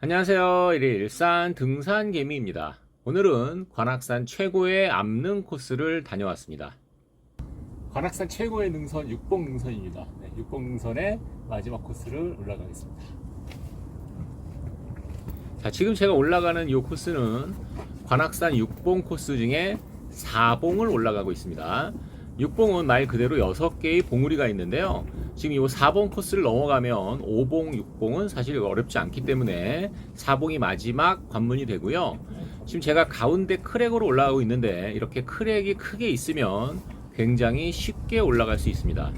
안녕하세요. 일일산 등산개미입니다. 오늘은 관악산 최고의 암릉 코스를 다녀왔습니다. 관악산 최고의 능선 육봉 능선입니다. 네, 육봉 능선의 마지막 코스를 올라가겠습니다. 자, 지금 제가 올라가는 이 코스는 관악산 육봉 코스 중에 4봉을 올라가고 있습니다. 6봉은 말 그대로 6개의 봉우리가 있는데요. 지금 이 4봉 코스를 넘어가면 5봉, 6봉은 사실 어렵지 않기 때문에 4봉이 마지막 관문이 되고요. 지금 제가 가운데 크랙으로 올라가고 있는데 이렇게 크랙이 크게 있으면 굉장히 쉽게 올라갈 수 있습니다.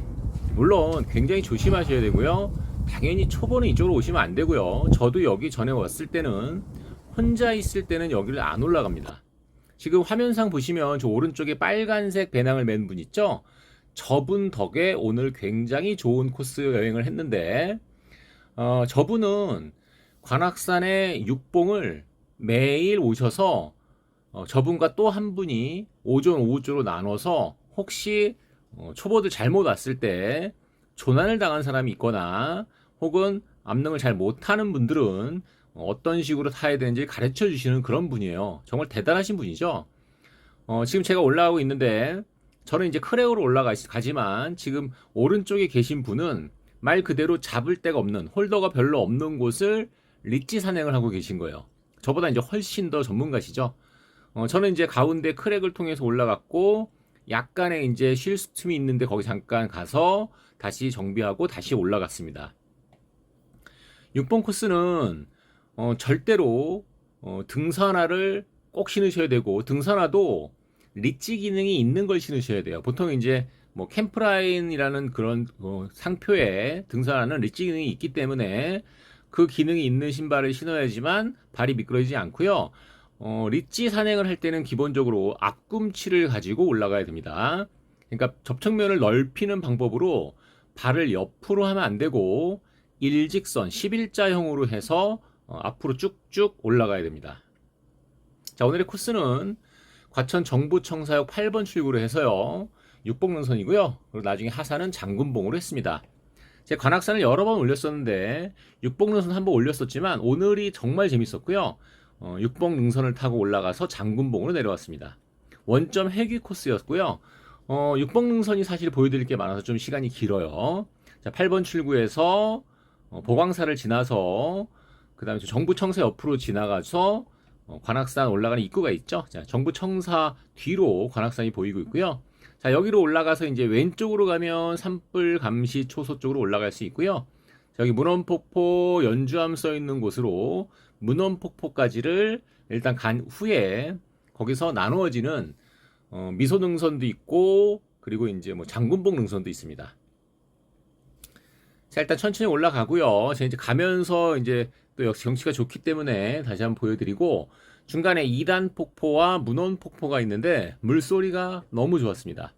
물론 굉장히 조심하셔야 되고요. 당연히 초보는 이쪽으로 오시면 안 되고요. 저도 여기 전에 왔을 때는 혼자 있을 때는 여기를 안 올라갑니다. 지금 화면상 보시면 저 오른쪽에 빨간색 배낭을 맨 분 있죠? 저분 덕에 오늘 굉장히 좋은 코스 여행을 했는데, 어, 저분은 관악산의 육봉을 매일 오셔서 어, 저분과 또 한 분이 오전 오후조로 나눠서 혹시 어, 초보들 잘못 왔을 때 조난을 당한 사람이 있거나 혹은 암릉을 잘 못하는 분들은 어떤 식으로 타야 되는지 가르쳐 주시는 그런 분이에요. 정말 대단하신 분이죠. 어, 지금 제가 올라가고 있는데 저는 이제 크레오로 올라가지만 지금 오른쪽에 계신 분은 말 그대로 잡을 데가 없는 홀더가 별로 없는 곳을 리치 산행을 하고 계신 거예요. 저보다 이제 훨씬 더 전문가시죠. 어, 저는 이제 가운데 크랙을 통해서 올라갔고 약간의 이제 쉴 틈이 있는데 거기 잠깐 가서 다시 정비하고 다시 올라갔습니다. 6번 코스는 어, 절대로 어, 등산화를 꼭 신으셔야 되고 등산화도 리치 기능이 있는 걸 신으셔야 돼요. 보통 이제 뭐 캠프라인이라는 그런 어, 상표에 등산화는 리치 기능이 있기 때문에 그 기능이 있는 신발을 신어야지만 발이 미끄러지지 않고요. 어, 리치 산행을 할 때는 기본적으로 앞꿈치를 가지고 올라가야 됩니다. 그러니까 접촉면을 넓히는 방법으로 발을 옆으로 하면 안 되고 일직선 11자형으로 해서 어, 앞으로 쭉쭉 올라가야 됩니다. 자, 오늘의 코스는 과천 정부청사역 8번 출구로 해서요. 육봉능선이고요. 그리고 나중에 하산은 장군봉으로 했습니다. 제 관악산을 여러 번 올렸었는데 육봉능선 한 번 올렸었지만 오늘이 정말 재밌었고요. 어, 육봉능선을 타고 올라가서 장군봉으로 내려왔습니다. 원점 회귀 코스였고요. 어, 육봉능선이 사실 보여드릴 게 많아서 좀 시간이 길어요. 자, 8번 출구에서 어, 보광사를 지나서 그 다음에 정부 청사 옆으로 지나가서 어, 관악산 올라가는 입구가 있죠. 자, 정부 청사 뒤로 관악산이 보이고 있고요. 자, 여기로 올라가서 이제 왼쪽으로 가면 산불 감시 초소 쪽으로 올라갈 수 있고요. 자, 여기 문원폭포 연주함 써 있는 곳으로 문원폭포까지를 일단 간 후에 거기서 나누어지는 어, 미소능선도 있고 그리고 이제 뭐 장군봉 능선도 있습니다. 자, 일단 천천히 올라가고요. 제가 이제 가면서 이제 또 역시 경치가 좋기 때문에 다시 한번 보여드리고 중간에 2단 폭포와 문원 폭포가 있는데 물소리가 너무 좋았습니다.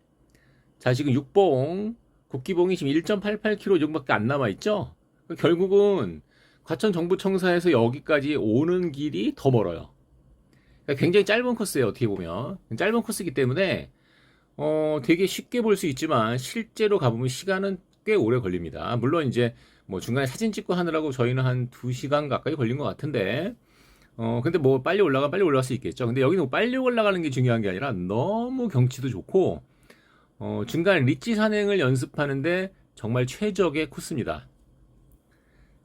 자, 지금 6봉, 국기봉이 지금 1.88km 정도밖에 안 남아 있죠? 결국은 과천 정부청사에서 여기까지 오는 길이 더 멀어요. 그러니까 굉장히 짧은 코스예요, 어떻게 보면. 짧은 코스이기 때문에 어, 되게 쉽게 볼 수 있지만 실제로 가보면 시간은 꽤 오래 걸립니다. 물론 이제 뭐 중간에 사진 찍고 하느라고 저희는 한 2시간 가까이 걸린 것 같은데 어 근데 뭐 빨리 올라가 빨리 올라갈 수 있겠죠. 근데 여기는 뭐 빨리 올라가는 게 중요한 게 아니라 너무 경치도 좋고 어 중간에 리치 산행을 연습하는데 정말 최적의 코스입니다.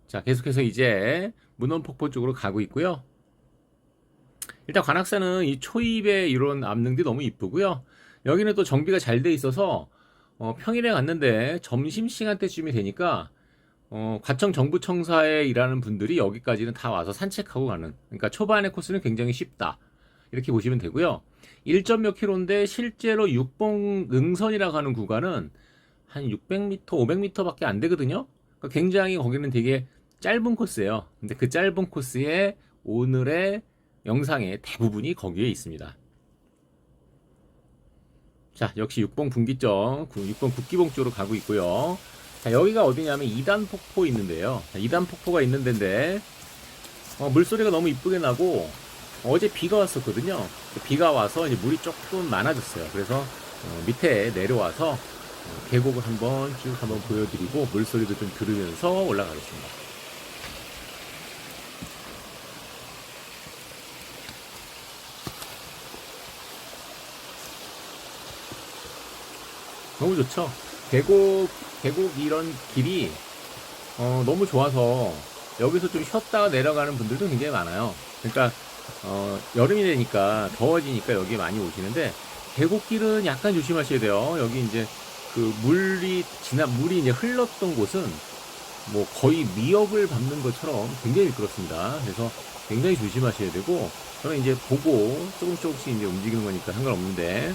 자, 계속해서 이제 문원폭포 쪽으로 가고 있고요. 일단 관악산은 이 초입의 이런 암릉들이 너무 이쁘고요. 여기는 또 정비가 잘 돼 있어서 어, 평일에 갔는데 점심 시간대쯤이 되니까 어, 과청 정부청사에 일하는 분들이 여기까지는 다 와서 산책하고 가는. 그러니까 초반의 코스는 굉장히 쉽다. 이렇게 보시면 되고요. 1점 몇 킬로인데 실제로 6봉 능선이라고 하는 구간은 한 600m, 500m밖에 안 되거든요. 그러니까 굉장히 거기는 되게 짧은 코스예요. 근데 그 짧은 코스에 오늘의 영상의 대부분이 거기에 있습니다. 자, 역시 6봉 분기점, 6봉 국기봉 쪽으로 가고 있고요. 자, 여기가 어디냐면 2단 폭포 있는데요. 자, 2단 폭포가 있는 데인데 어, 물소리가 너무 이쁘게 나고 어제 비가 왔었거든요. 비가 와서 이제 물이 조금 많아졌어요. 그래서 어, 밑에 내려와서 어, 계곡을 한번 쭉 한번 보여드리고 물소리도 좀 들으면서 올라가겠습니다. 너무 좋죠? 계곡 계곡 이런 길이 어, 너무 좋아서 여기서 좀 쉬었다가 내려가는 분들도 굉장히 많아요. 그러니까 어, 여름이 되니까 더워지니까 여기 많이 오시는데 계곡길은 약간 조심하셔야 돼요. 여기 이제 그 물이 지나 물이 이제 흘렀던 곳은 뭐 거의 미역을 밟는 것처럼 굉장히 미끄럽습니다. 그래서 굉장히 조심하셔야 되고 저는 이제 보고 조금 조금씩 이제 움직이는 거니까 상관없는데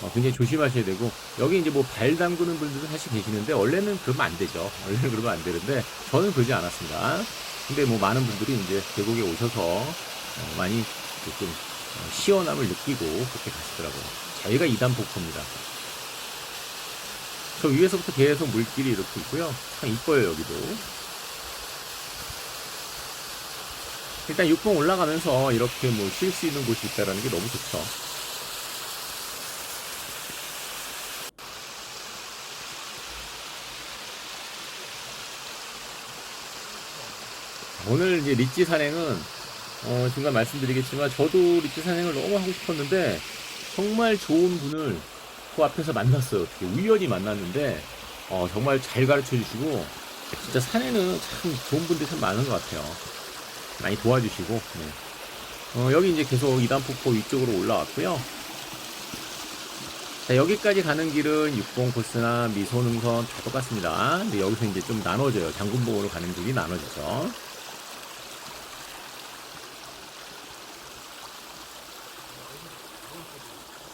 어, 굉장히 조심하셔야 되고 여기 이제 뭐 발 담그는 분들도 사실 계시는데 원래는 그러면 안 되죠. 원래는 그러면 안 되는데 저는 그러지 않았습니다. 근데 뭐 많은 분들이 이제 계곡에 오셔서 어, 많이 좀 어, 시원함을 느끼고 그렇게 가시더라고요. 자, 여기가 이단 폭포입니다. 저 위에서부터 계속 물길이 이렇게 있고요. 참 이뻐요 여기도. 일단 육봉 올라가면서 이렇게 뭐 쉴 수 있는 곳이 있다라는 게 너무 좋죠. 오늘 이제 리치 산행은 어, 중간 말씀드리겠지만 저도 리치 산행을 너무 하고 싶었는데 정말 좋은 분을 그 앞에서 만났어요. 어떻게 우연히 만났는데 어, 정말 잘 가르쳐 주시고 진짜 산에는 참 좋은 분들이 참 많은 것 같아요. 많이 도와주시고 네. 어, 여기 이제 계속 이단폭포 위쪽으로 올라왔고요. 자 여기까지 가는 길은 육봉 코스나 미소능선 다 똑같습니다. 근데 여기서 이제 좀 나눠져요. 장군봉으로 가는 길이 나눠지죠.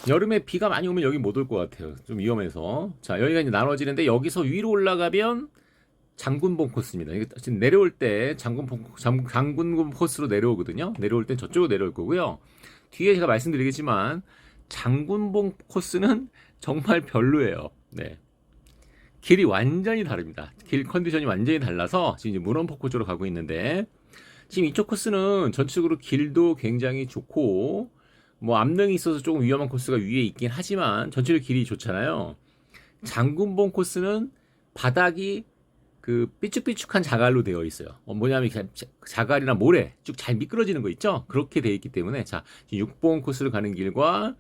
여름에 비가 많이 오면 여기 못 올 것 같아요. 좀 위험해서. 자, 여기가 이제 나눠지는데 여기서 위로 올라가면 장군봉 코스입니다. 지금 내려올 때 장군봉, 장, 장군봉 코스로 내려오거든요. 내려올 땐 저쪽으로 내려올 거고요. 뒤에 제가 말씀드리겠지만 장군봉 코스는 정말 별로예요. 네. 길이 완전히 다릅니다. 길 컨디션이 완전히 달라서 지금 문원폭포 쪽으로 가고 있는데 지금 이쪽 코스는 전체적으로 길도 굉장히 좋고 뭐 암릉이 있어서 조금 위험한 코스가 위에 있긴 하지만 전체적으로 길이 좋잖아요. 장군봉 코스는 바닥이 그 삐쭉삐쭉한 자갈로 되어 있어요. 어, 뭐냐면 자갈이나 모래 쭉 잘 미끄러지는 거 있죠? 그렇게 되어 있기 때문에 자, 지금 6봉 코스를 가는 길과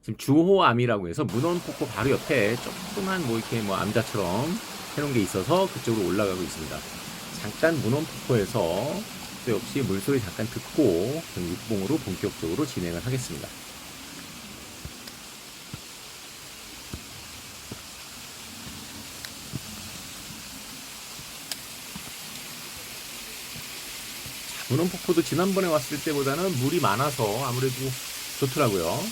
지금 주호암이라고 해서 문원폭포 바로 옆에 조그만 뭐 이렇게 뭐 암자처럼 해놓은 게 있어서 그쪽으로 올라가고 있습니다. 잠깐 문원폭포에서 또 역시 물소리 잠깐 듣고 저는 6봉으로 본격적으로 진행을 하겠습니다. 문원 폭포도 지난번에 왔을 때보다는 물이 많아서 아무래도 좋더라고요.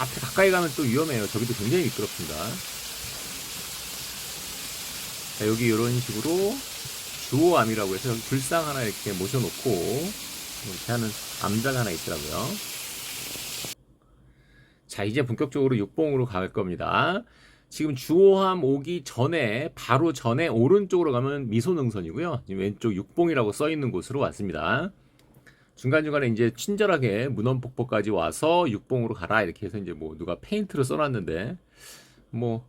앞에 가까이 가면 또 위험해요. 저기도 굉장히 미끄럽습니다. 자, 여기 이런 식으로 주호암이라고 해서 불상 하나 이렇게 모셔놓고 이렇게 하는 암자가 하나 있더라고요. 자, 이제 본격적으로 육봉으로 갈 겁니다. 지금 주호암 오기 전에 바로 전에 오른쪽으로 가면 미소능선이고요. 지금 왼쪽 육봉이라고 써 있는 곳으로 왔습니다. 중간중간에 이제 친절하게 문원폭포까지 와서 육봉으로 가라 이렇게 해서 이제 뭐 누가 페인트로 써놨는데 뭐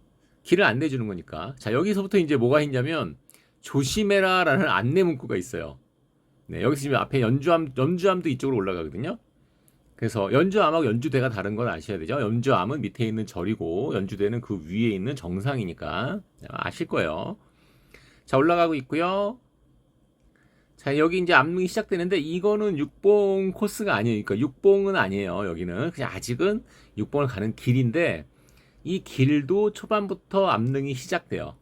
길을 안내 주는 거니까. 자, 여기서부터 이제 뭐가 있냐면 조심해라라는 안내 문구가 있어요. 네, 여기서 지금 앞에 연주암 연주암도 이쪽으로 올라가거든요. 그래서 연주암하고 연주대가 다른 건 아셔야 되죠. 연주암은 밑에 있는 절이고 연주대는 그 위에 있는 정상이니까 아실 거예요. 자, 올라가고 있고요. 자, 여기 이제 암릉이 시작되는데 이거는 육봉 코스가 아니에요. 그러니까 육봉은 아니에요. 여기는 그냥 아직은 육봉을 가는 길인데 이 길도 초반부터 암릉이 시작돼요.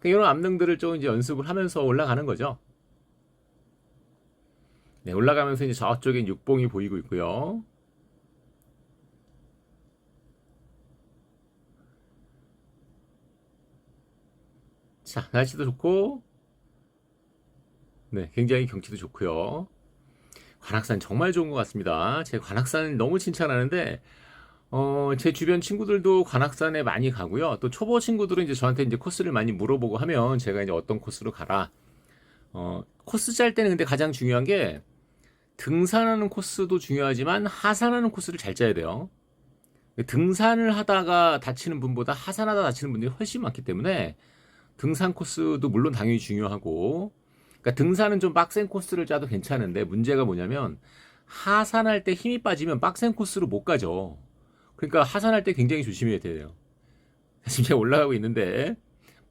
그러니까 이런 암릉들을 좀 이제 연습을 하면서 올라가는 거죠. 네, 올라가면서 이제 저쪽엔 육봉이 보이고 있고요. 자, 날씨도 좋고, 네, 굉장히 경치도 좋고요. 관악산 정말 좋은 것 같습니다. 제 관악산 너무 칭찬하는데, 어, 제 주변 친구들도 관악산에 많이 가고요. 또 초보 친구들은 이제 저한테 이제 코스를 많이 물어보고 하면 제가 이제 어떤 코스로 가라. 어, 코스 짤 때는 근데 가장 중요한 게 등산하는 코스도 중요하지만 하산하는 코스를 잘 짜야 돼요. 등산을 하다가 다치는 분보다 하산하다 다치는 분들이 훨씬 많기 때문에 등산 코스도 물론 당연히 중요하고 그러니까 등산은 좀 빡센 코스를 짜도 괜찮은데 문제가 뭐냐면 하산할 때 힘이 빠지면 빡센 코스로 못 가죠. 그러니까 하산할 때 굉장히 조심해야 돼요. 지금 제가 올라가고 있는데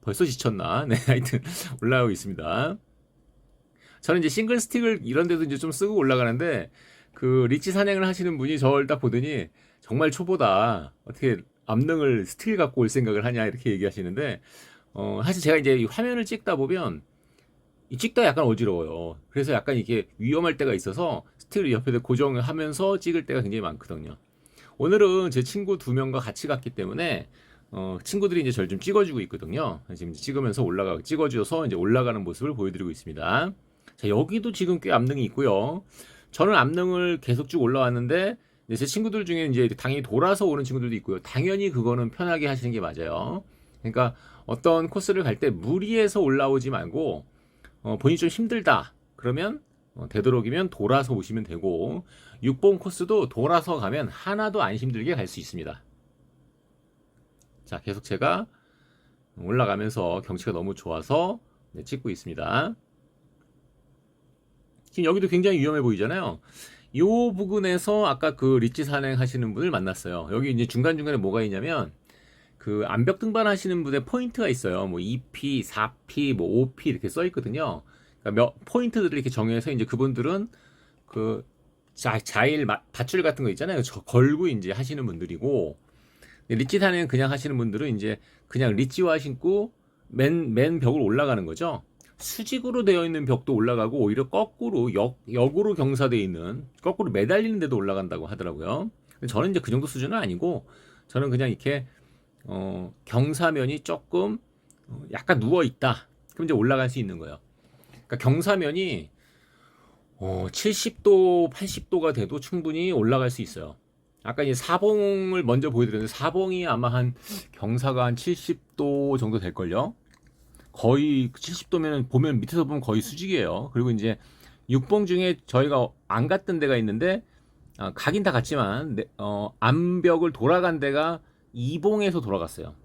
벌써 지쳤나? 네, 하여튼 올라가고 있습니다. 저는 이제 싱글 스틱을 이런 데도 이제 좀 쓰고 올라가는데 그 리치 산행을 하시는 분이 저를 딱 보더니 정말 초보다 어떻게 암능을 스틸 갖고 올 생각을 하냐 이렇게 얘기하시는데 어 사실 제가 이제 이 화면을 찍다 보면 이 찍다 약간 어지러워요. 그래서 약간 이게 위험할 때가 있어서 스틸을 옆에다 고정을 하면서 찍을 때가 굉장히 많거든요. 오늘은 제 친구 두 명과 같이 갔기 때문에 어, 친구들이 이제 저를 좀 찍어주고 있거든요. 지금 찍으면서 올라가 찍어줘서 이제 올라가는 모습을 보여드리고 있습니다. 자 여기도 지금 꽤 암능이 있고요. 저는 암능을 계속 쭉 올라왔는데 제 친구들 중에 이제 당연히 돌아서 오는 친구들도 있고요. 당연히 그거는 편하게 하시는 게 맞아요. 그러니까 어떤 코스를 갈 때 무리해서 올라오지 말고 어, 본인이 좀 힘들다 그러면 어, 되도록이면 돌아서 오시면 되고 6번 코스도 돌아서 가면 하나도 안 힘들게 갈 수 있습니다. 자 계속 제가 올라가면서 경치가 너무 좋아서 네, 찍고 있습니다. 지금 여기도 굉장히 위험해 보이잖아요. 요 부근에서 아까 그 리치 산행 하시는 분을 만났어요. 여기 이제 중간중간에 뭐가 있냐면 그 암벽 등반 하시는 분의 포인트가 있어요. 뭐 2P, 4P, 뭐 5P 이렇게 써 있거든요. 그러니까 몇 포인트들을 이렇게 정해서 이제 그분들은 그 자, 자일 마- 밧줄 같은 거 있잖아요. 저 걸고 이제 하시는 분들이고 리치 산행 그냥 하시는 분들은 이제 그냥 리치화 신고 맨, 맨 벽을 올라가는 거죠. 수직으로 되어 있는 벽도 올라가고 오히려 거꾸로 역, 역으로 경사되어 있는 거꾸로 매달리는 데도 올라간다고 하더라고요. 저는 이제 그 정도 수준은 아니고 저는 그냥 이렇게 어, 경사면이 조금 어, 약간 누워 있다. 그럼 이제 올라갈 수 있는 거예요. 그러니까 경사면이 어, 70도, 80도가 돼도 충분히 올라갈 수 있어요. 아까 이제 사봉을 먼저 보여드렸는데 사봉이 아마 한 경사가 한 70도 정도 될걸요. 거의 70도면 보면 밑에서 보면 거의 수직이에요. 그리고 이제 육봉 중에 저희가 안 갔던 데가 있는데 아, 가긴 다 갔지만 네, 어, 암벽을 돌아간 데가 이봉에서 돌아갔어요.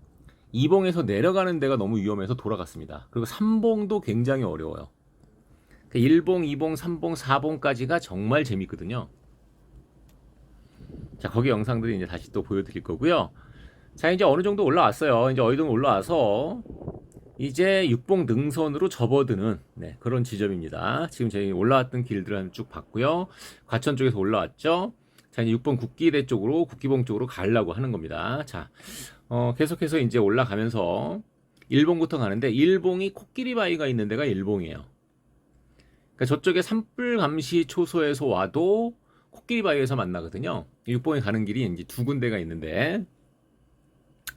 이봉에서 내려가는 데가 너무 위험해서 돌아갔습니다. 그리고 삼봉도 굉장히 어려워요. 1봉, 2봉, 3봉, 4봉까지가 정말 재밌거든요. 자, 거기 영상들이 이제 다시 또 보여드릴 거고요. 자, 이제 어느 정도 올라왔어요. 이제 어느 정도 올라와서 이제 육봉 능선으로 접어드는 네, 그런 지점입니다. 지금 저희 올라왔던 한번 쭉 봤고요. 과천 쪽에서 올라왔죠. 자, 이제 6번 국기대 쪽으로 국기봉 쪽으로 가려고 하는 겁니다. 자, 어, 계속해서 이제 올라가면서 일봉부터 가는데 일봉이 코끼리 바위가 있는 데가 일봉이에요. 그러니까 저쪽에 산불 감시 초소에서 와도 코끼리 바위에서 만나거든요. 6봉에 가는 길이 이제 두 군데가 있는데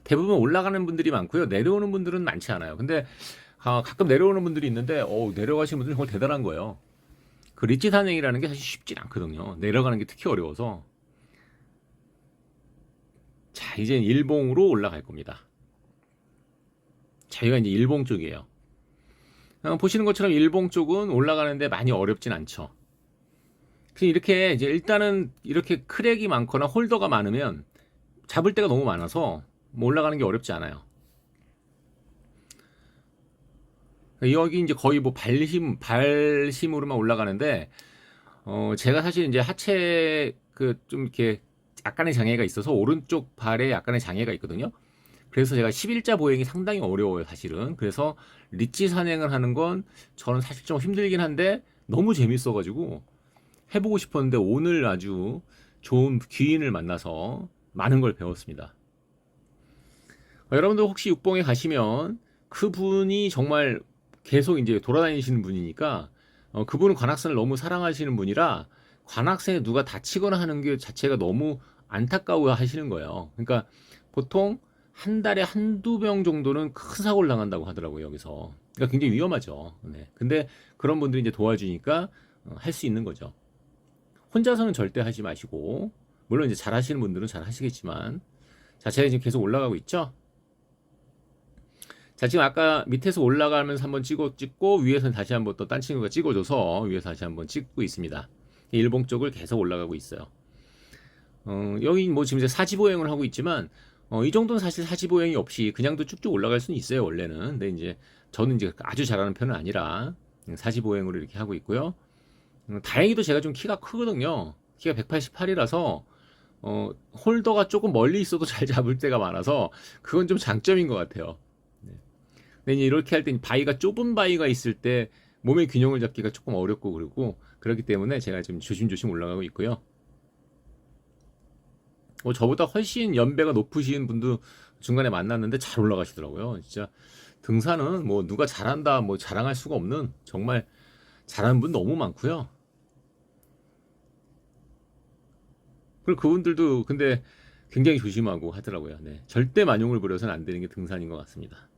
대부분 올라가는 분들이 많고요. 내려오는 분들은 많지 않아요. 근데 아, 가끔 내려오는 분들이 있는데 어, 내려가시는 분들은 정말 대단한 거예요. 그 리치 산행이라는 게 사실 쉽진 않거든요. 내려가는 게 특히 어려워서. 자, 이제 일봉으로 올라갈 겁니다. 저희가 이제 일봉 쪽이에요. 어, 보시는 것처럼 일봉 쪽은 올라가는데 많이 어렵진 않죠. 이렇게 이제 일단은 이렇게 크랙이 많거나 홀더가 많으면 잡을 데가 너무 많아서 뭐 올라가는 게 어렵지 않아요. 여기 이제 거의 뭐 발힘 발힘으로만 올라가는데 어 제가 사실 이제 하체 그 좀 이렇게 약간의 장애가 있어서 오른쪽 발에 약간의 장애가 있거든요. 그래서 제가 11자 보행이 상당히 어려워요, 사실은. 그래서 리치 산행을 하는 건 저는 사실 좀 힘들긴 한데 너무 재밌어가지고 해보고 싶었는데 오늘 아주 좋은 귀인을 만나서 많은 걸 배웠습니다. 어, 여러분들 혹시 육봉에 가시면 그분이 정말 계속 이제 돌아다니시는 분이니까 어, 그분은 관악산을 너무 사랑하시는 분이라 관악산에 누가 다치거나 하는 게 자체가 너무 안타까워 하시는 거예요. 그러니까 보통 한 달에 한두 병 정도는 큰 사고를 당한다고 하더라고요, 여기서. 그러니까 굉장히 위험하죠. 네. 근데 그런 분들이 이제 도와주니까 어, 할수 있는 거죠. 혼자서는 절대 하지 마시고, 물론 이제 잘 하시는 분들은 잘 하시겠지만, 자, 제가 지금 계속 올라가고 있죠? 자, 지금 아까 밑에서 올라가면서 한번 찍어, 찍고, 위에서는 다시 한번 또 딴 친구가 찍어줘서, 위에서 다시 한번 찍고 있습니다. 일봉 쪽을 계속 올라가고 있어요. 어, 여기 뭐 지금 이제 사지보행을 하고 있지만, 어, 이 정도는 사실 사지보행이 없이 그냥도 쭉쭉 올라갈 수는 있어요, 원래는. 근데 이제 저는 이제 아주 잘하는 편은 아니라, 45행으로 이렇게 하고 있고요. 음, 다행히도 제가 좀 키가 크거든요. 키가 188이라서 어, 홀더가 조금 멀리 있어도 잘 잡을 때가 많아서 그건 좀 장점인 것 같아요. 네. 근데 이제 이렇게 할 때 바위가 좁은 바위가 있을 때 몸의 균형을 잡기가 조금 어렵고 그러고 그렇기 때문에 제가 지금 조심조심 올라가고 있고요. 어, 저보다 훨씬 연배가 높으신 분도 중간에 만났는데 잘 올라가시더라고요. 진짜 등산은 뭐 누가 잘한다 뭐 자랑할 수가 없는 정말 잘하는 분 너무 많고요. 그리고 그분들도 근데 굉장히 조심하고 하더라고요. 네. 절대 만용을 부려서는 안 되는 게 등산인 것 같습니다.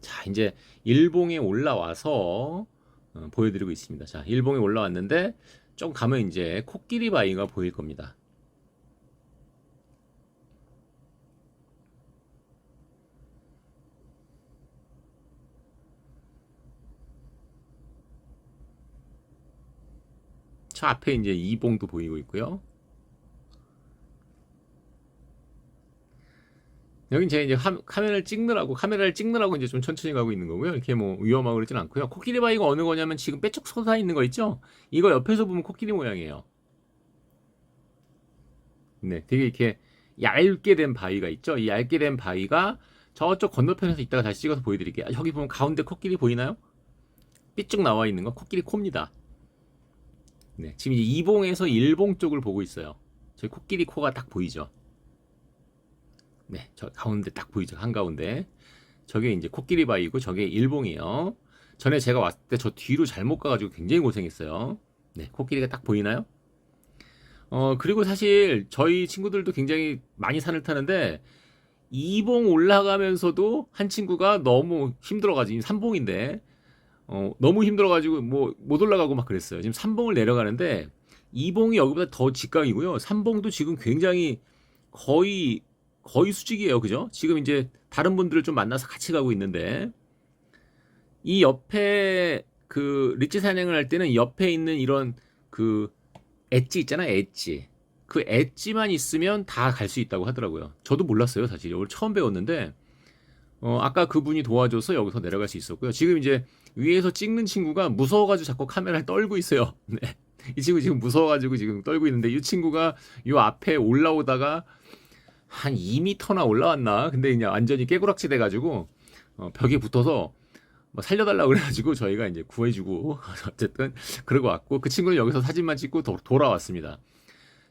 자, 이제 일봉에 올라와서 어, 보여드리고 있습니다. 자, 일봉에 올라왔는데 좀 가면 이제 코끼리 바위가 보일 겁니다. 저 앞에 이제 이봉도 보이고 있고요. 여긴 제가 이제 화, 카메라를 찍느라고 카메라를 찍느라고 이제 좀 천천히 가고 있는 거고요. 이렇게 뭐 위험하고 그러진 않고요. 코끼리 바위가 어느 거냐면 지금 빼쭉 솟아 있는 거 있죠? 이거 옆에서 보면 코끼리 모양이에요. 네, 되게 이렇게 얇게 된 바위가 있죠? 이 얇게 된 바위가 저쪽 건너편에서 이따가 다시 찍어서 보여드릴게요. 아, 여기 보면 가운데 코끼리 보이나요? 삐쭉 나와 있는 거 코끼리 코입니다. 네, 지금 이제 이봉에서 일봉 쪽을 보고 있어요. 저희 코끼리 코가 딱 보이죠? 네, 저 가운데 딱 보이죠? 한가운데. 저게 이제 코끼리 바위고 저게 일봉이에요. 전에 제가 왔을 때 저 뒤로 잘못 가가지고 굉장히 고생했어요. 네, 코끼리가 딱 보이나요? 어, 그리고 사실 저희 친구들도 굉장히 많이 산을 타는데 이봉 올라가면서도 한 친구가 너무 힘들어가지고 삼봉인데 어, 너무 힘들어가지고 뭐 못 올라가고 막 그랬어요. 지금 삼봉을 내려가는데 이봉이 여기보다 더 직강이고요. 삼봉도 지금 굉장히 거의 거의 수직이에요. 그죠? 지금 이제 다른 분들을 좀 만나서 같이 가고 있는데 이 옆에 그 리치 산행을 할 때는 옆에 있는 이런 그 엣지 있잖아요. 엣지. 그 엣지만 있으면 다 갈 수 있다고 하더라고요. 저도 몰랐어요. 사실 오늘 처음 배웠는데 어, 아까 그분이 도와줘서 여기서 내려갈 수 있었고요. 지금 이제 위에서 찍는 친구가 무서워가지고 자꾸 카메라를 떨고 있어요. 네. 이 친구 지금 무서워가지고 지금 떨고 있는데 이 친구가 요 앞에 올라오다가 한 2미터나 올라왔나? 근데 이제 완전히 깨구락지 돼가지고 어, 벽에 붙어서 뭐 살려달라고 그래가지고 저희가 이제 구해주고 어쨌든 그러고 왔고 그 친구는 여기서 사진만 찍고 도, 돌아왔습니다.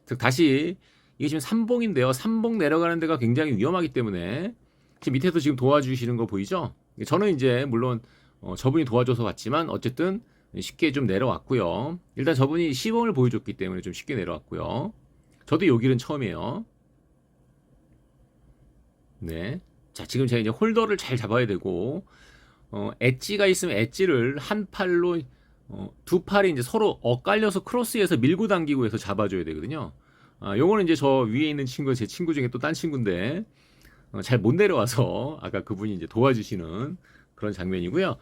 즉 다시 이게 지금 삼봉인데요. 삼봉 내려가는 데가 굉장히 위험하기 때문에 지금 밑에서 지금 도와주시는 거 보이죠? 저는 이제 물론 어, 저분이 도와줘서 왔지만 어쨌든 쉽게 좀 내려왔고요. 일단 저분이 시범을 보여줬기 때문에 좀 쉽게 내려왔고요. 저도 요 길은 처음이에요. 네. 자, 지금 제가 이제 홀더를 잘 잡아야 되고, 어, 엣지가 있으면 엣지를 한 팔로, 어, 두 팔이 이제 서로 엇갈려서 크로스해서 밀고 당기고 해서 잡아줘야 되거든요. 아, 요거는 이제 저 위에 있는 친구가 제 친구 중에 또 딴 친구인데, 어, 잘 못 내려와서 아까 그분이 이제 도와주시는 그런 장면이고요.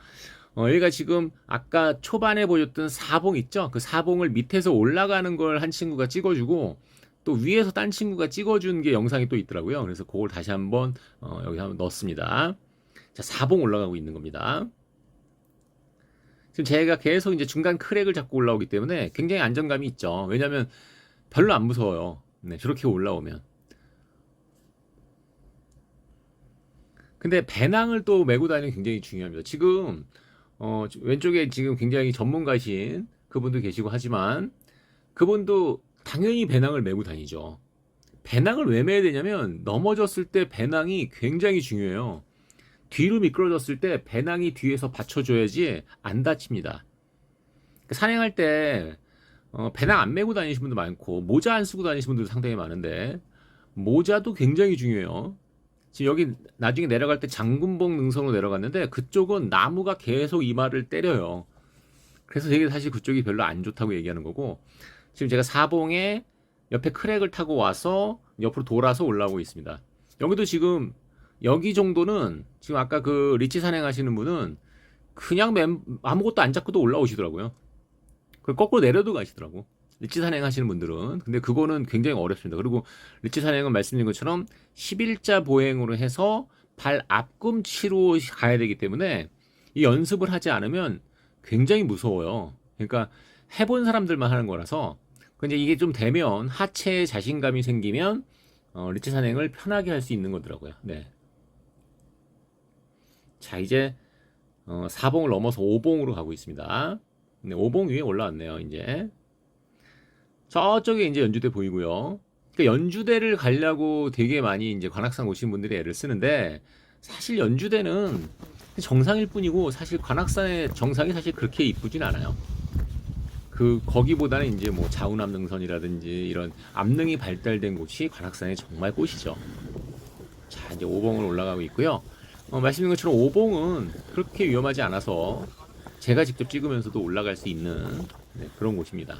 어, 여기가 지금 아까 초반에 보여줬던 사봉 있죠? 그 사봉을 밑에서 올라가는 걸 한 친구가 찍어주고, 또 위에서 딴 친구가 찍어준 게 영상이 또 있더라고요. 그래서 그걸 다시 한번 어, 여기 한번 넣었습니다. 자, 4봉 올라가고 있는 겁니다. 지금 제가 계속 이제 중간 크랙을 잡고 올라오기 때문에 굉장히 안정감이 있죠. 왜냐면 별로 안 무서워요. 네, 저렇게 올라오면. 근데 배낭을 또 메고 다니는 게 굉장히 중요합니다. 지금 어, 왼쪽에 지금 굉장히 전문가신 그분도 계시고 하지만 그분도 당연히 배낭을 메고 다니죠. 배낭을 왜 매야 되냐면 넘어졌을 때 배낭이 굉장히 중요해요. 뒤로 미끄러졌을 때 배낭이 뒤에서 받쳐줘야지 안 다칩니다. 산행할 때 어, 배낭 안 메고 다니시는 분도 많고 모자 안 쓰고 다니시는 분들도 상당히 많은데 모자도 굉장히 중요해요. 지금 여기 나중에 내려갈 때 장군봉 능선으로 내려갔는데 그쪽은 나무가 계속 이마를 때려요. 그래서 되게 사실 그쪽이 별로 안 좋다고 얘기하는 거고 지금 제가 사봉에 옆에 크랙을 타고 와서 옆으로 돌아서 올라오고 있습니다. 여기도 지금 여기 정도는 지금 아까 그 리치 산행하시는 분은 그냥 맨, 아무것도 안 잡고도 올라오시더라고요. 그 거꾸로 내려도 가시더라고. 리치 산행하시는 분들은 근데 그거는 굉장히 어렵습니다. 그리고 리치 산행은 말씀드린 것처럼 11자 보행으로 해서 발 앞꿈치로 가야 되기 때문에 이 연습을 하지 않으면 굉장히 무서워요. 그러니까 해본 사람들만 하는 거라서 근데 이게 좀 되면 하체에 자신감이 생기면 어, 리치 산행을 편하게 할 수 있는 거더라고요. 네. 자 이제 어, 4봉을 넘어서 5봉으로 가고 있습니다. 네, 5봉 위에 올라왔네요. 이제 저쪽에 이제 연주대 보이고요. 그러니까 연주대를 가려고 되게 많이 이제 관악산 오신 분들이 애를 쓰는데 사실 연주대는 정상일 뿐이고 사실 관악산의 정상이 사실 그렇게 이쁘진 않아요. 그 거기보다는 이제 뭐 자운암능선이라든지 이런 암능이 발달된 곳이 관악산의 정말 꽃이죠. 자 이제 오봉을 올라가고 있고요. 어, 말씀드린 것처럼 오봉은 그렇게 위험하지 않아서 제가 직접 찍으면서도 올라갈 수 있는 네, 그런 곳입니다.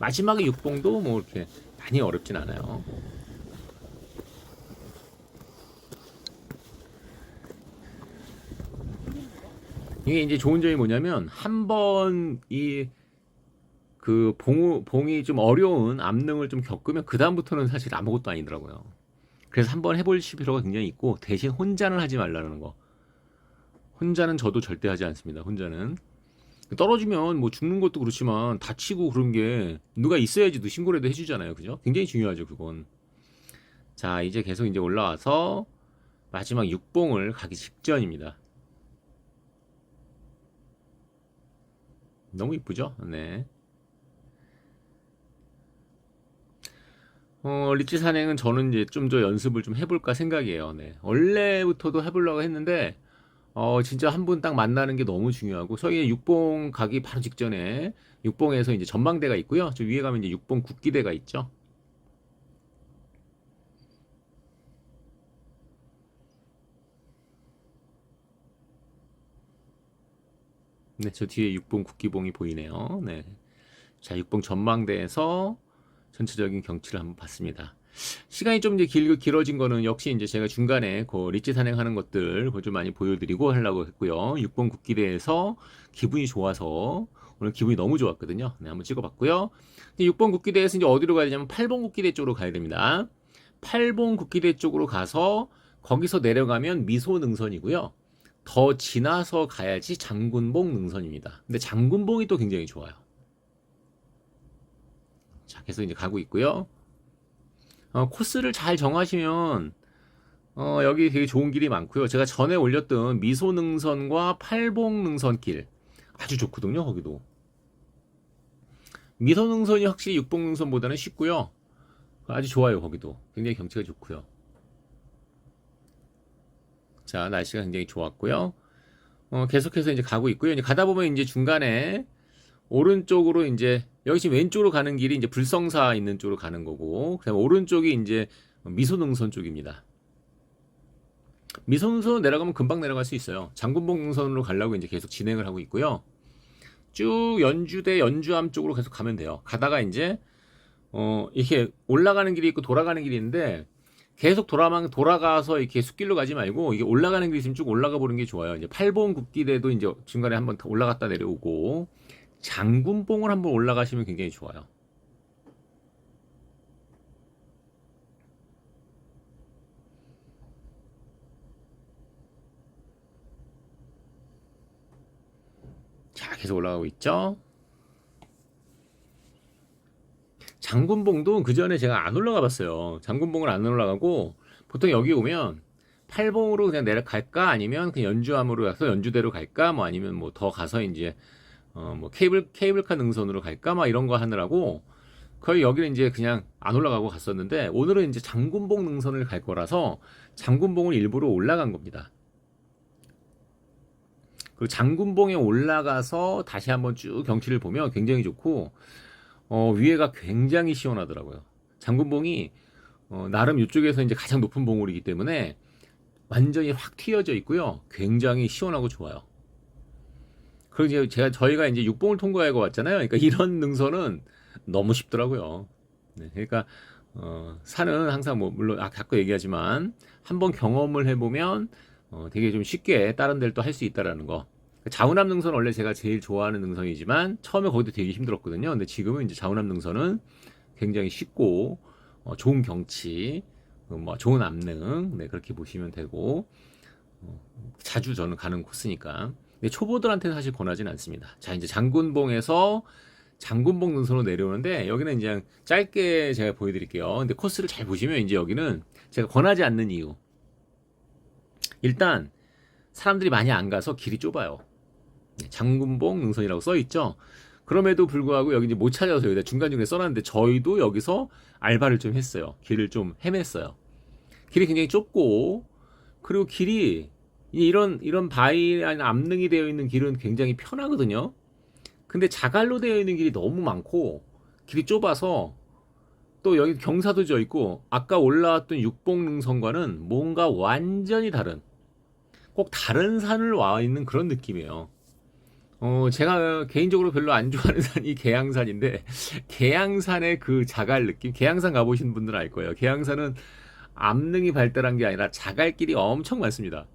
마지막에 육봉도 뭐 이렇게 많이 어렵진 않아요. 이게 이제 좋은 점이 뭐냐면 한 번 이 그 봉, 봉이 좀 어려운 암능을 좀 겪으면 그 다음부터는 사실 아무것도 아니더라고요. 그래서 한번 해보실 필요가 굉장히 있고 대신 혼자는 하지 말라는 거. 혼자는 저도 절대 하지 않습니다. 혼자는 떨어지면 뭐 죽는 것도 그렇지만 다치고 그런 게 누가 있어야지 도 신고라도 해주잖아요. 그죠? 굉장히 중요하죠. 그건. 자 이제 계속 이제 올라와서 마지막 육봉을 가기 직전입니다. 너무 이쁘죠? 네. 어, 리치 산행은 저는 이제 좀 더 연습을 좀 해볼까 생각이에요. 네. 원래부터도 해보려고 했는데, 어, 진짜 한 분 딱 만나는 게 너무 중요하고, 저희 육봉 가기 바로 직전에, 육봉에서 이제 전망대가 있고요. 저 위에 가면 이제 육봉 국기대가 있죠. 네, 저 뒤에 육봉 국기봉이 보이네요. 네. 자, 육봉 전망대에서 전체적인 경치를 한번 봤습니다. 시간이 좀 이제 길, 길어진 거는 역시 이제 제가 중간에 그 리치 산행하는 것들 그거 좀 많이 보여드리고 하려고 했고요. 6번 국기대에서 기분이 좋아서 오늘 기분이 너무 좋았거든요. 네, 한번 찍어봤고요. 6번 국기대에서 이제 어디로 가야 되냐면 8번 국기대 쪽으로 가야 됩니다. 8번 국기대 쪽으로 가서 거기서 내려가면 미소 능선이고요. 더 지나서 가야지 장군봉 능선입니다. 근데 장군봉이 또 굉장히 좋아요. 자, 계속 이제 가고 있고요. 어, 코스를 잘 정하시면 어, 여기 되게 좋은 길이 많고요. 제가 전에 올렸던 미소능선과 팔봉능선길 아주 좋거든요. 거기도 미소능선이 확실히 육봉능선보다는 쉽고요. 아주 좋아요. 거기도 굉장히 경치가 좋고요. 자, 날씨가 굉장히 좋았고요. 어, 계속해서 이제 가고 있고요. 이제 가다 보면 이제 중간에 오른쪽으로 이제 여기 지금 왼쪽으로 가는 길이 이제 불성사 있는 쪽으로 가는 거고 그다음에 오른쪽이 이제 미소능선 쪽입니다. 미소능선 내려가면 금방 내려갈 수 있어요. 장군봉 능선으로 가려고 이제 계속 진행을 하고 있고요. 쭉 연주대 연주암 쪽으로 계속 가면 돼요. 가다가 이제 어 이렇게 올라가는 길이 있고 돌아가는 길이 있는데 계속 돌아만 돌아가서 이렇게 숲길로 가지 말고 이게 올라가는 길이 있으면 쭉 올라가 보는 게 좋아요. 이제 팔봉 국기대도 이제 중간에 한번 올라갔다 내려오고 장군봉을 한번 올라가시면 굉장히 좋아요. 자, 계속 올라가고 있죠. 장군봉도 그 전에 제가 안 올라가 봤어요. 장군봉을 안 올라가고 보통 여기 오면 팔봉으로 그냥 내려갈까 아니면 그냥 연주암으로 가서 연주대로 갈까 뭐 아니면 뭐 더 가서 이제 어 뭐 케이블 케이블카 능선으로 갈까 막 이런 거 하느라고 거의 여기는 이제 그냥 안 올라가고 갔었는데 오늘은 이제 장군봉 능선을 갈 거라서 장군봉을 일부러 올라간 겁니다. 그리고 장군봉에 올라가서 다시 한번 쭉 경치를 보면 굉장히 좋고 어, 위에가 굉장히 시원하더라고요. 장군봉이 어, 나름 이쪽에서 이제 가장 높은 봉우리이기 때문에 완전히 확 튀어져 있고요. 굉장히 시원하고 좋아요. 그리고 이제 제가 저희가 이제 육봉을 통과하고 왔잖아요. 그러니까 이런 능선은 너무 쉽더라고요. 네, 그러니까 어, 산은 항상 뭐 물론 아, 자꾸 얘기하지만 한번 경험을 해보면 어, 되게 좀 쉽게 다른 데를 또 할 수 있다라는 거. 자운암 능선 원래 제가 제일 좋아하는 능선이지만 처음에 거기도 되게 힘들었거든요. 근데 지금은 이제 자운암 능선은 굉장히 쉽고 어, 좋은 경치, 어, 뭐 좋은 암능, 네 그렇게 보시면 되고 어, 자주 저는 가는 코스니까 근데 초보들한테는 사실 권하지는 않습니다. 자, 이제 장군봉에서 장군봉 능선으로 내려오는데 여기는 이제 짧게 제가 보여드릴게요. 근데 코스를 잘 보시면 이제 여기는 제가 권하지 않는 이유. 일단 사람들이 많이 안 가서 길이 좁아요. 네, 장군봉 능선이라고 써 있죠. 그럼에도 불구하고 여기 이제 못 찾아서 여기다 중간중간에 써놨는데 저희도 여기서 알바를 좀 했어요. 길을 좀 헤맸어요. 길이 굉장히 좁고 그리고 길이 이런 이런 바위 아니 암릉이 되어 있는 길은 굉장히 편하거든요. 근데 자갈로 되어 있는 길이 너무 많고 길이 좁아서 또 여기 경사도 져 있고 아까 올라왔던 육봉능선과는 뭔가 완전히 다른 꼭 다른 산을 와 있는 그런 느낌이에요. 어, 제가 개인적으로 별로 안 좋아하는 산이 계양산인데, 계양산의 그 자갈 느낌, 계양산 가보신 분들은 알 거예요. 계양산은 암릉이 발달한 게 아니라 자갈길이 엄청 많습니다.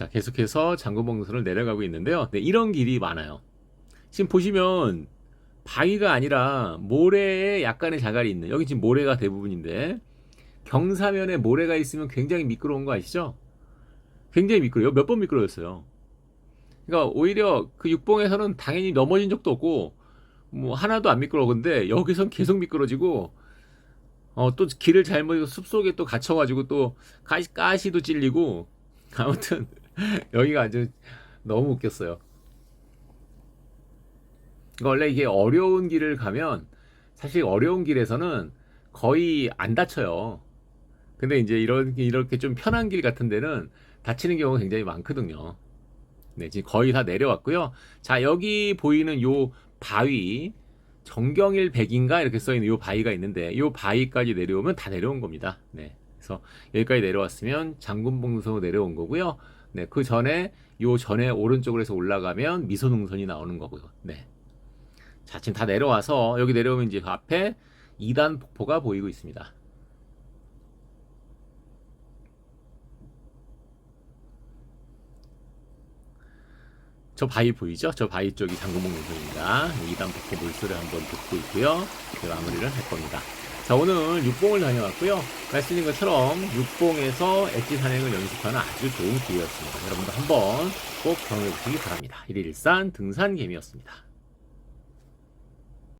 자, 계속해서 장군봉선을 내려가고 있는데요. 네, 이런 길이 많아요. 지금 보시면 바위가 아니라 모래에 약간의 자갈이 있는, 여기 지금 모래가 대부분인데, 경사면에 모래가 있으면 굉장히 미끄러운 거 아시죠? 굉장히 미끄러워요. 몇 번 미끄러졌어요. 그러니까 오히려 그 육봉에서는 당연히 넘어진 적도 없고 뭐 하나도 안 미끄러워. 근데 여기선 계속 미끄러지고 어 또 길을 잘못 숲속에 또 갇혀가지고 또 가시, 가시도 찔리고 아무튼 여기가 아주 너무 웃겼어요. 그러니까 원래 이게 어려운 길을 가면 사실 어려운 길에서는 거의 안 다쳐요. 근데 이제 이런 이렇게 좀 편한 길 같은 데는 다치는 경우가 굉장히 많거든요. 네, 지금 거의 다 내려왔고요. 자, 여기 보이는 요 바위 정경일 백인가 이렇게 써 있는 요 바위가 있는데 요 바위까지 내려오면 다 내려온 겁니다. 네. 그래서 여기까지 내려왔으면 장군봉선으로 내려온 거고요. 네, 그 전에 요 전에 오른쪽으로 해서 올라가면 미소능선이 나오는 거고요. 네. 자, 지금 다 내려와서 여기 내려오면 이제 그 앞에 2단 폭포가 보이고 있습니다. 저 바위 보이죠? 저 바위 쪽이 장군봉 능선입니다. 2단 폭포 물소리 한번 듣고 있고요. 마무리를 할 겁니다. 자, 오늘 육봉을 다녀왔고요. 말씀드린 것처럼 육봉에서 엣지 산행을 연습하는 아주 좋은 기회였습니다. 여러분도 한번 꼭 경험해 보시기 바랍니다. 1일 일산 등산 개미였습니다.